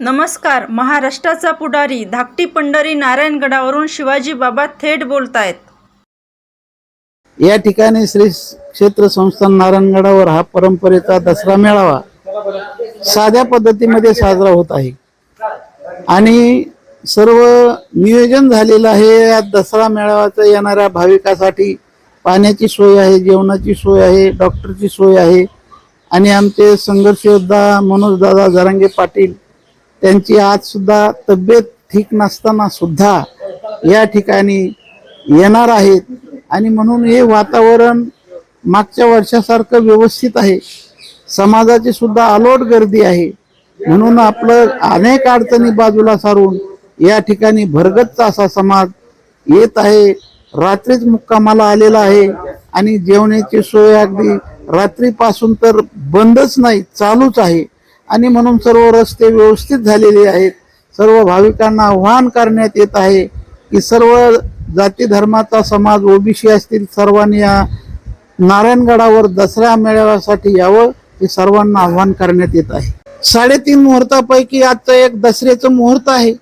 नमस्कार महाराष्ट्राचा पुढारी धाकटी पंढरी नारायणगडावरून शिवाजी बाबा थेट बोलतायत. या ठिकाणी श्री क्षेत्र संस्थान नारायणगडावर हा परंपरेचा दसरा मेळावा साध्या पद्धतीमध्ये साजरा होत आहे. आणि सर्व नियोजन झालेलं आहे या दसरा मेळाव्याचं येणाऱ्या भाविकासाठी. पाण्याची सोय आहे जेवणाची सोय आहे डॉक्टरची सोय आहे. आणि आमचे संघर्ष योद्धा मनोज जरांगे पाटील त्यांची आज सुद्धा तब्येत ठीक नसताना सुद्धा या ठिकाणी येणार आहेत. आणि म्हणून हे वातावरण मागच्या वर्षासारखं व्यवस्थित आहे. समाजाची सुद्धा अलोट गर्दी आहे. म्हणून आपलं अनेक अडचणी बाजूला सारून या ठिकाणी भरगतचा असा समाज येत आहे. रात्रीच मुक्कामाला आलेला आहे. आणि जेवणाची सोय अगदी रात्रीपासून तर बंदच नाही चालूच आहे. आणि म्हणून सर्व रस्ते व्यवस्थित झालेले आहेत. सर्व भाविकांना आव्हान करण्यात येत आहे की सर्व जाती धर्माचा समाज ओबीसी असतील सर्वांनी या नारायणगडावर दसरा मेळाव्यासाठी यावं हे सर्वांना आव्हान करण्यात येत आहे. साडेतीन मुहूर्तापैकी आजचं एक दसऱ्याचं मुहूर्त आहे.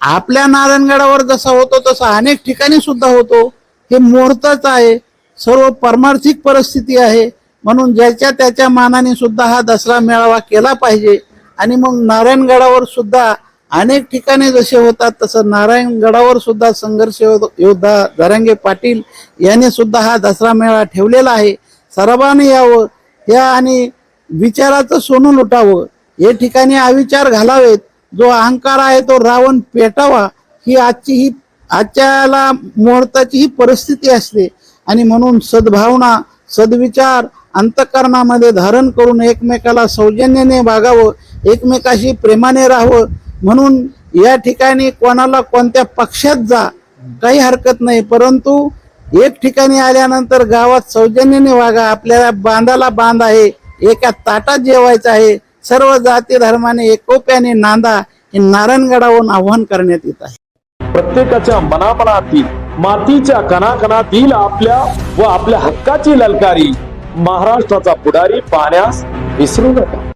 आपल्या नारायणगडावर जसा होतो तसा अनेक ठिकाणी सुद्धा होतो. हे मुहूर्तच आहे. सर्व परमार्थिक परिस्थिती आहे. म्हणून ज्याच्या त्याच्या मानाने सुद्धा हा दसरा मेळावा केला पाहिजे. आणि मग नारायणगडावर सुद्धा अनेक ठिकाणी जसे होतात तसं नारायणगडावर सुद्धा संघर्ष योद्धा दरांगे पाटील याने सुद्धा हा दसरा मेळा ठेवलेला आहे. सर्वांनी यावं या आणि विचाराचं सोनून लुटावं हे ठिकाणी अविचार घालावेत. जो अहंकार आहे तो रावण पेटावा ही आजची ही आजच्याला मुहूर्ताची ही परिस्थिती असते. आणि म्हणून सद्भावना सद्विचार अंतकरणामध्ये धारण करून एकमेकाला सौजन्याने वागावं एकमेकाशी प्रेमाने राहावं म्हणून या ठिकाणी कोणाला कोणत्या पक्षात जा काही हरकत नाही. परंतु एक ठिकाणी आल्यानंतर गावात सौजन्याने वागा आपल्याला बांधाला बांध आहे एका ताटात जेवायचं आहे सर्व जाती धर्माने एकोप्याने नांदा हे नारायणगडावरून आव्हान करण्यात येत आहे. प्रत्येकाच्या मनामनातील मातीच्या कणाकणातील आपल्या व आपल्या हक्काची ललकारी. महाराष्ट्राचा पुढारी पाहण्यास विसरू नका.